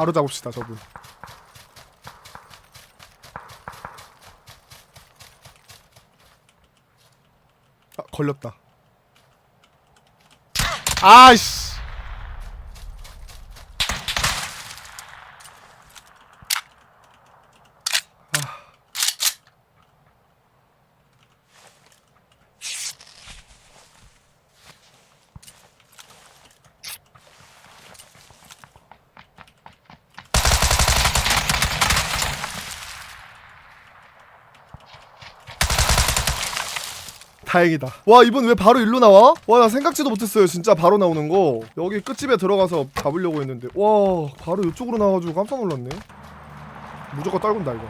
바로 잡읍시다 저분. 아 걸렸다. 아이씨 다행이다. 와 이번 왜 바로 일로 나와? 와 나 생각지도 못했어요. 진짜 바로 나오는 거. 여기 끝집에 들어가서 잡으려고 했는데 와 바로 이쪽으로 나와가지고 깜짝 놀랐네. 무조건 떨군다 이거.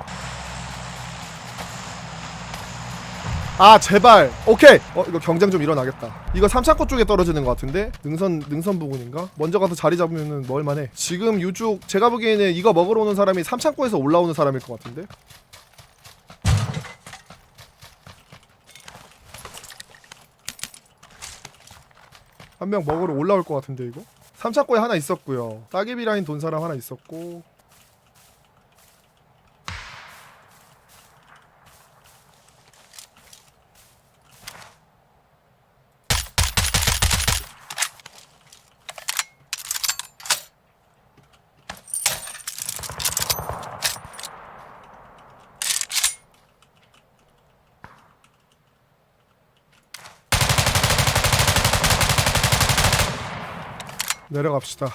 아 제발 오케이 어 이거 경쟁 좀 일어나겠다 이거 삼창고 쪽에 떨어지는 것 같은데 능선 능선 부근인가 먼저 가서 자리 잡으면은 먹을만해 지금 이쪽 제가 보기에는 이거 먹으러 오는 사람이 삼창고에서 올라오는 사람일 것 같은데 한 명 먹으러 올라올 것 같은데 이거? 삼창고에 하나 있었고요. 따개비 라인 돈 사람 하나 있었고 내려갑시다.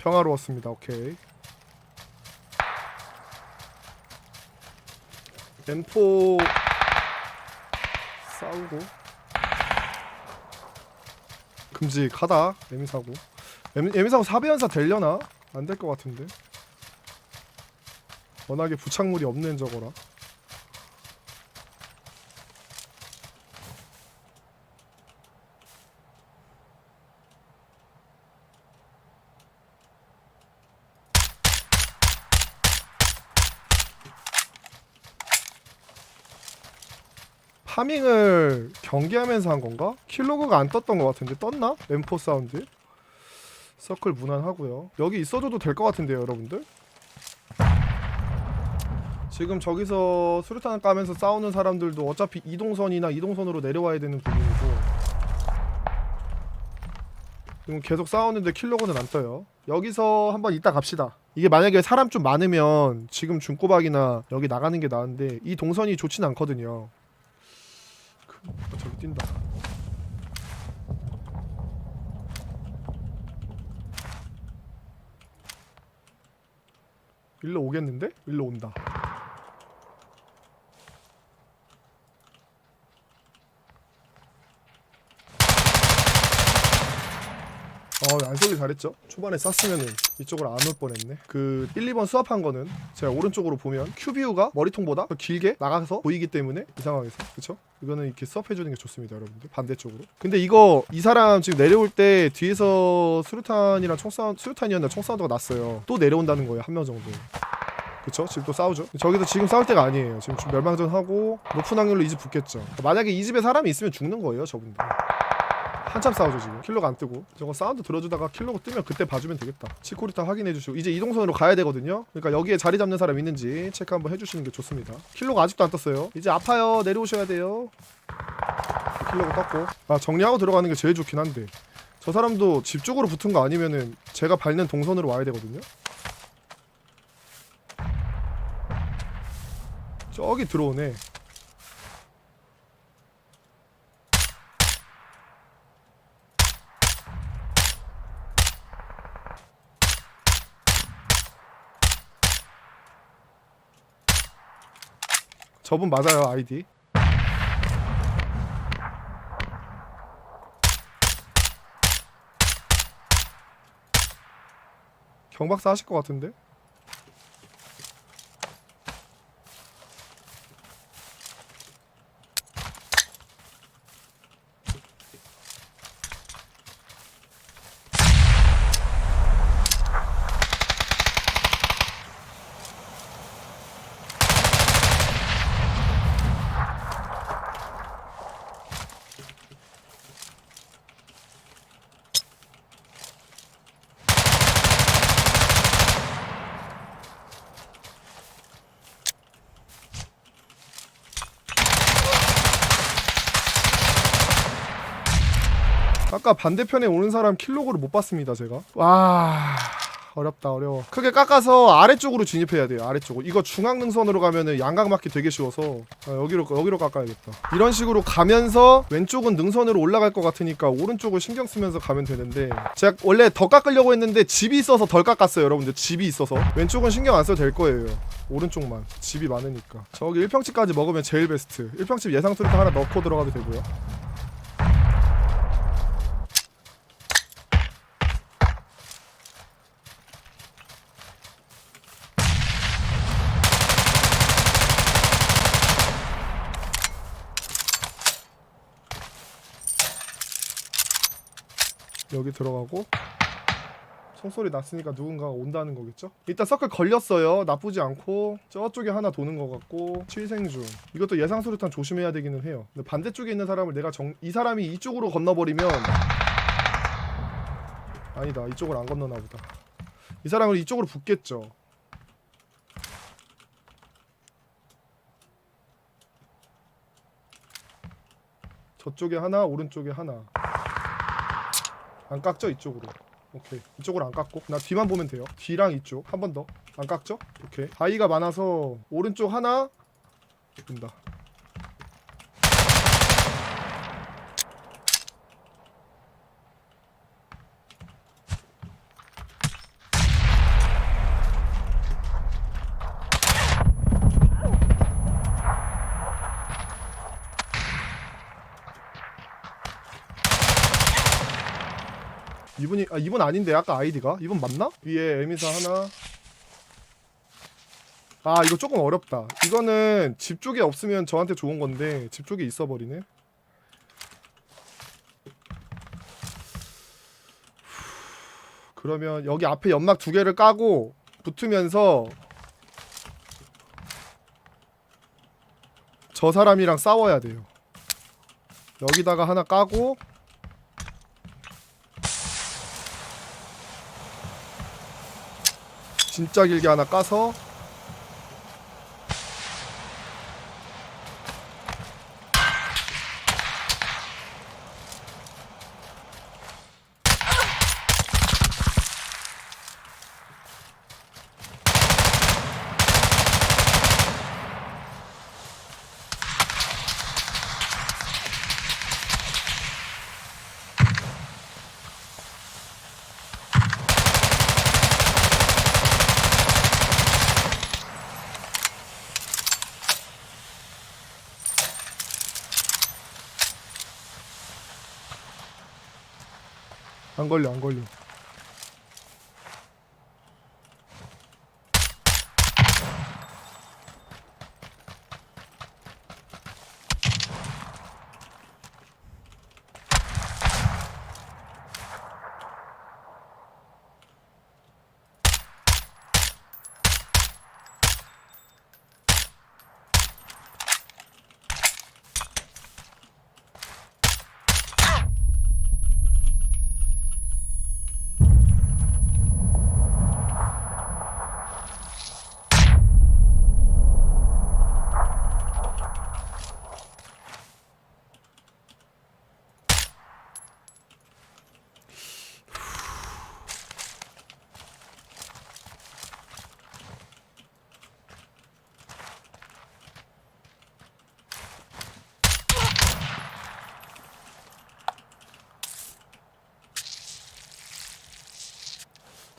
평화로웠습니다. 오케이. M4. 싸우고. 금직하다. 에미사고. 에미, 에미사고 4배연사 되려나? 안 될 것 같은데. 워낙에 부착물이 없는 저거라 파밍을 경계하면서 한 건가? 킬로그가 안 떴던 것 같은데 떴나? M4 사운드? 서클 무난하고요. 여기 있어줘도 될 것 같은데요 여러분들? 지금 저기서 수류탄 까면서 싸우는 사람들도 어차피 이동선이나 이동선으로 내려와야 되는 부분이고. 지금 계속 싸우는데 킬로그는 안 떠요. 여기서 한번 이따 갑시다. 이게 만약에 사람 좀 많으면 지금 중꼬박이나 여기 나가는 게 나은데 이 동선이 좋진 않거든요 어, 저기 뛴다. 일로 오겠는데? 일로 온다. 어, 안 쏘길 잘했죠? 초반에 쐈으면은 이쪽으로 안 올 뻔했네. 그 1, 2번 수압한 거는 제가 오른쪽으로 보면 큐비우가 머리통보다 더 길게 나가서 보이기 때문에 이 상황에서 그쵸? 이거는 이렇게 수압해 주는 게 좋습니다, 여러분들. 반대쪽으로. 근데 이거 이 사람 지금 내려올 때 뒤에서 수류탄이랑 총사운 수류탄이었나 총사운드가 났어요. 또 내려온다는 거예요, 한 명 정도. 그쵸? 지금 또 싸우죠. 저기서 지금 싸울 때가 아니에요. 지금 좀 멸망전 하고 높은 확률로 이 집 붙겠죠. 만약에 이 집에 사람이 있으면 죽는 거예요, 저분들. 한참 싸우죠 지금. 킬로가 안 뜨고. 저거 사운드 들어주다가 킬로가 뜨면 그때 봐주면 되겠다. 치코리타 확인해 주시고. 이제 이동선으로 가야 되거든요. 그러니까 여기에 자리 잡는 사람 있는지 체크 한번 해주시는 게 좋습니다. 킬로가 아직도 안 떴어요. 이제 아파요. 내려오셔야 돼요. 킬로가 떴고. 아 정리하고 들어가는 게 제일 좋긴 한데. 저 사람도 집 쪽으로 붙은 거 아니면은 제가 밟는 동선으로 와야 되거든요. 저기 들어오네 저분 맞아요 아이디. 경박사 하실 것 같은데 아까 반대편에 오는 사람 킬로그를 못 봤습니다 제가. 와. 어렵다 어려워. 크게 깎아서 아래쪽으로 진입해야 돼요 아래쪽으로. 이거 중앙 능선으로 가면은 양각 맞기 되게 쉬워서. 아, 여기로 여기로 깎아야겠다. 이런 식으로 가면서 왼쪽은 능선으로 올라갈 것 같으니까 오른쪽을 신경 쓰면서 가면 되는데. 제가 원래 더 깎으려고 했는데 집이 있어서 덜 깎았어요 여러분들. 집이 있어서. 왼쪽은 신경 안 써도 될 거예요. 오른쪽만. 집이 많으니까. 저기 1평집까지 먹으면 제일 베스트. 1평집 예상 수리타 하나 넣고 들어가도 되고요 여기 들어가고 총소리 났으니까 누군가가 온다는 거겠죠? 일단 서클 걸렸어요. 나쁘지 않고 저쪽에 하나 도는 것 같고 칠생중 이것도 예상 수류탄 조심해야 되기는 해요. 근데 반대쪽에 있는 사람을 내가 정... 이 사람이 이쪽으로 건너버리면 아니다 이쪽을 안 건너나 보다. 이 사람을 이쪽으로 붙겠죠. 저쪽에 하나 오른쪽에 하나 안 깎죠 이쪽으로. 오케이. 이쪽으로 안 깎고. 나 뒤만 보면 돼요. 뒤랑 이쪽. 한 번 더. 안 깎죠? 오케이. 바위가 많아서 오른쪽 하나. 된다 이분이 아 이분 아닌데 아까 아이디가? 이분 맞나? 위에 에미사 하나. 아 이거 조금 어렵다. 이거는 집 쪽에 없으면 저한테 좋은 건데 집 쪽에 있어 버리네. 그러면 여기 앞에 연막 두 개를 까고 붙으면서 저 사람이랑 싸워야 돼요. 여기다가 하나 까고 진짜 길게 하나 까서 안 걸려 안 걸려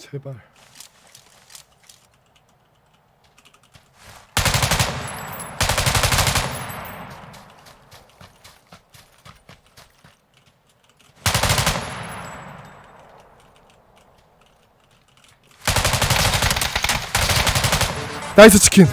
제발. 나이스 치킨.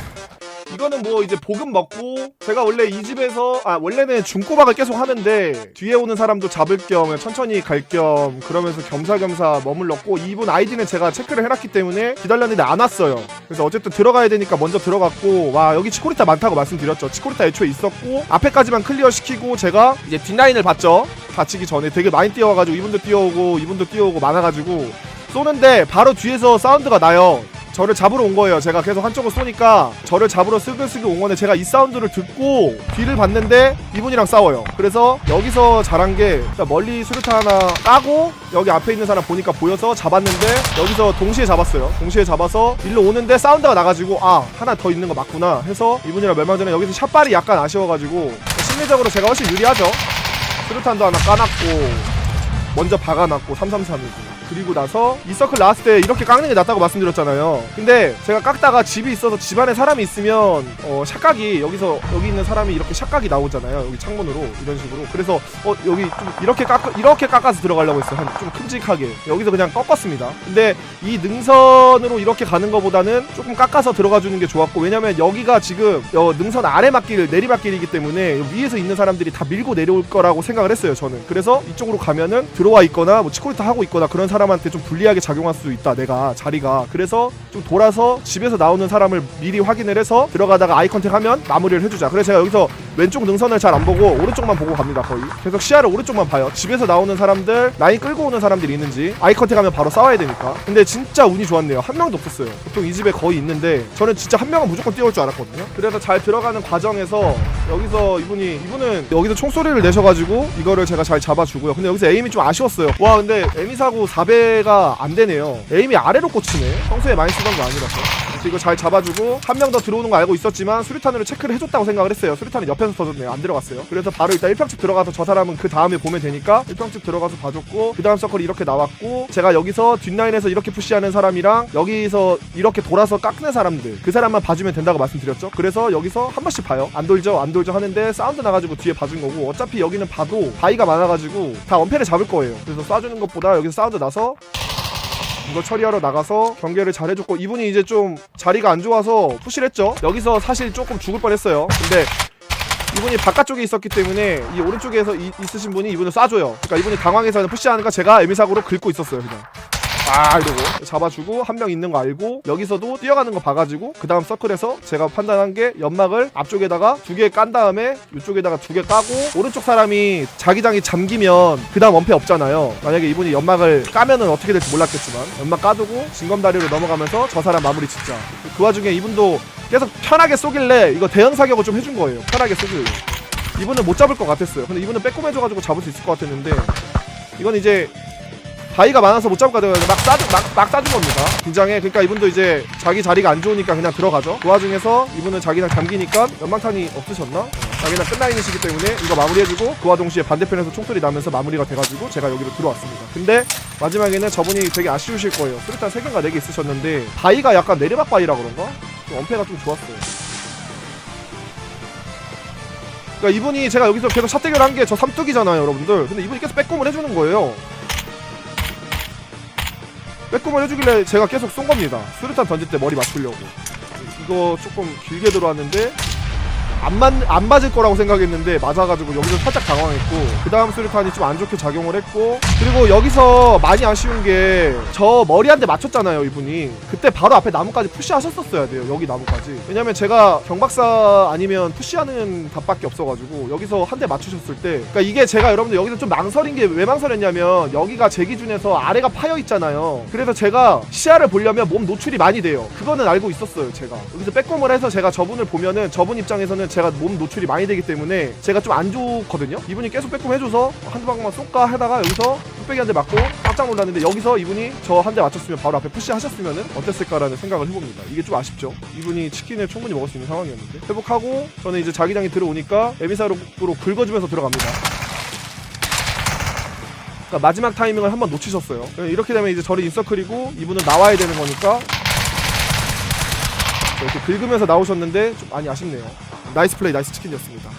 이거는 뭐 이제 볶음 먹고 제가 원래 이 집에서 아 원래는 중꼬박을 계속 하는데 뒤에 오는 사람도 잡을 겸 천천히 갈 겸 그러면서 겸사겸사 머물렀고 이분 아이디는 제가 체크를 해놨기 때문에 기다렸는데 안 왔어요. 그래서 어쨌든 들어가야 되니까 먼저 들어갔고 와 여기 치코리타 많다고 말씀드렸죠. 치코리타 애초에 있었고 앞에까지만 클리어 시키고 제가 이제 뒷라인을 봤죠. 다치기 전에 되게 많이 뛰어와가지고 이분도 뛰어오고 이분도 뛰어오고 많아가지고 쏘는데 바로 뒤에서 사운드가 나요 저를 잡으러 온 거예요. 제가 계속 한쪽을 쏘니까 저를 잡으러 슬글슬글 온 건데 제가 이 사운드를 듣고 뒤를 봤는데 이분이랑 싸워요. 그래서 여기서 잘한 게 멀리 수류탄 하나 까고 여기 앞에 있는 사람 보니까 보여서 잡았는데 여기서 동시에 잡았어요. 동시에 잡아서 일로 오는데 사운드가 나가지고 아 하나 더 있는 거 맞구나 해서 이분이랑 멸망전에 여기서 샷발이 약간 아쉬워가지고 심리적으로 제가 훨씬 유리하죠. 수류탄도 하나 까놨고 먼저 박아놨고 333이고 그리고 나서 이 서클 나왔을 때 이렇게 깎는 게 낫다고 말씀드렸잖아요. 근데 제가 깎다가 집이 있어서 집안에 사람이 있으면 어 샷각이 여기서 여기 있는 사람이 이렇게 샷각이 나오잖아요. 여기 창문으로 이런 식으로. 그래서 어 여기 좀 이렇게 깎 이렇게 깎아서 들어가려고 했어요. 한 좀 큼직하게. 여기서 그냥 꺾었습니다. 근데 이 능선으로 이렇게 가는 것보다는 조금 깎아서 들어가 주는 게 좋았고 왜냐면 여기가 지금 어, 능선 아래 막길 내리막길이기 때문에 위에서 있는 사람들이 다 밀고 내려올 거라고 생각을 했어요 저는. 그래서 이쪽으로 가면은 들어와 있거나 뭐 치코리타 하고 있거나 그런 사람한테 좀 불리하게 작용할 수 있다 내가 자리가. 그래서 좀 돌아서 집에서 나오는 사람을 미리 확인을 해서 들어가다가 아이 컨택 하면 마무리를 해주자. 그래서 제가 여기서 왼쪽 능선을 잘 안 보고 오른쪽만 보고 갑니다 거의. 계속 시야를 오른쪽만 봐요. 집에서 나오는 사람들 라인 끌고 오는 사람들이 있는지 아이 컨택 하면 바로 싸워야 되니까. 근데 진짜 운이 좋았네요. 한 명도 없었어요. 보통 이 집에 거의 있는데 저는 진짜 한 명은 무조건 뛰어올 줄 알았거든요. 그래서 잘 들어가는 과정에서 여기서 이분이 이분은 여기서 총소리를 내셔가지고 이거를 제가 잘 잡아주고요. 근데 여기서 에임이 좀 아쉬웠어요. 와 근데 에미 사고 4 배가 안 되네요. 에임이 아래로 꽂히네. 평소에 많이 쓰던 거 아니라서 그래서 이거 잘 잡아주고 한 명 더 들어오는 거 알고 있었지만 수류탄으로 체크를 해줬다고 생각을 했어요. 수류탄이 옆에서 터졌네요. 안 들어갔어요. 그래서 바로 일단 1평집 들어가서 저 사람은 그 다음에 보면 되니까 1평집 들어가서 봐줬고 그 다음 서클이 이렇게 나왔고 제가 여기서 뒷라인에서 이렇게 푸시하는 사람이랑 여기서 이렇게 돌아서 깎는 사람들 그 사람만 봐주면 된다고 말씀드렸죠. 그래서 여기서 한 번씩 봐요. 안 돌죠 안 돌죠 하는데 사운드 나가지고 뒤에 봐준 거고 어차피 여기는 봐도 바위가 많아가지고 다 원패를 잡을 거예요. 그래서 쏴주는 것보다 여기서 사운드 나서 이거 처리하러 나가서 경계를 잘 해줬고 이분이 이제 좀 자리가 안 좋아서 푸시를 했죠. 여기서 사실 조금 죽을 뻔했어요. 근데 이분이 바깥쪽에 있었기 때문에 이 오른쪽에서 이- 있으신 분이 이분을 쏴줘요. 그러니까 이분이 당황해서 푸시하는 거 제가 에미사고로 긁고 있었어요 그냥 아 이러고 잡아주고 한 명 있는 거 알고 여기서도 뛰어가는 거 봐가지고 그 다음 서클에서 제가 판단한 게 연막을 앞쪽에다가 두 개 깐 다음에 이쪽에다가 두 개 까고 오른쪽 사람이 자기장이 잠기면 그 다음 원패 없잖아요. 만약에 이분이 연막을 까면은 어떻게 될지 몰랐겠지만 연막 까두고 진검다리로 넘어가면서 저 사람 마무리 짓자. 그 와중에 이분도 계속 편하게 쏘길래 이거 대응 사격을 좀 해준 거예요. 편하게 쏘길래. 이분은 못 잡을 것 같았어요. 근데 이분은 빼꼼해줘가지고 잡을 수 있을 것 같았는데 이건 이제 바위가 많아서 못것 같아요. 막 싸준 막, 막 싸준 겁니다. 긴장해. 그러니까 이분도 이제 자기 자리가 안 좋으니까 그냥 들어가죠. 그 와중에서 이분은 자기랑 잠기니까 연막탄이 없으셨나? 자기랑 끝나 있는 시기 때문에 이거 마무리해주고 그와 동시에 반대편에서 총소리 나면서 마무리가 돼가지고 제가 여기로 들어왔습니다. 근데 마지막에는 저분이 되게 아쉬우실 거예요. 수류탄 3개인가 4개 있으셨는데 바위가 약간 내리막 바위라 그런가? 좀 엄폐가 좀 좋았어요. 그러니까 이분이 제가 여기서 계속 샷대결 한 게 저 삼뚝이잖아요, 여러분들. 근데 이분이 계속 빼꼼을 해주는 거예요. 빼꼼을 해주길래 제가 계속 쏜 겁니다. 수류탄 던질 때 머리 맞추려고. 이거 조금 길게 들어왔는데 안, 맞, 안 맞을 거라고 생각했는데 맞아가지고 여기서 살짝 당황했고 그 다음 수류탄이 좀 안 좋게 작용을 했고 그리고 여기서 많이 아쉬운 게 저 머리 한대 맞췄잖아요 이분이. 그때 바로 앞에 나무까지 푸시하셨었어야 돼요 여기 나무까지. 왜냐면 제가 경박사 아니면 푸시하는 답밖에 없어가지고 여기서 한 대 맞추셨을 때 그러니까 이게 제가 여러분들 여기서 좀 망설인 게 왜 망설였냐면 여기가 제 기준에서 아래가 파여 있잖아요. 그래서 제가 시야를 보려면 몸 노출이 많이 돼요. 그거는 알고 있었어요 제가. 여기서 빼꼼을 해서 제가 저분을 보면은 저분 입장에서는 제가 몸 노출이 많이 되기 때문에 제가 좀 안 좋거든요. 이분이 계속 빼꼼 해줘서 한두 방만 쏠까 하다가 여기서 뚝배기 한 대 맞고 깜짝 놀랐는데 여기서 이분이 저 한 대 맞췄으면 바로 앞에 푸시 하셨으면은 어땠을까라는 생각을 해봅니다. 이게 좀 아쉽죠. 이분이 치킨을 충분히 먹을 수 있는 상황이었는데. 회복하고 저는 이제 자기장이 들어오니까 에미사로 긁어주면서 들어갑니다. 그러니까 마지막 타이밍을 한번 놓치셨어요. 네, 이렇게 되면 이제 저를 인서클이고 이분은 나와야 되는 거니까. 네, 이렇게 긁으면서 나오셨는데 좀 많이 아쉽네요. 나이스 플레이, 나이스 치킨이었습니다.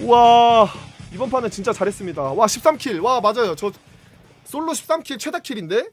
우와 이번 판은 진짜 잘했습니다. 와 13킬, 와 맞아요. 저 솔로 13킬 최다 킬인데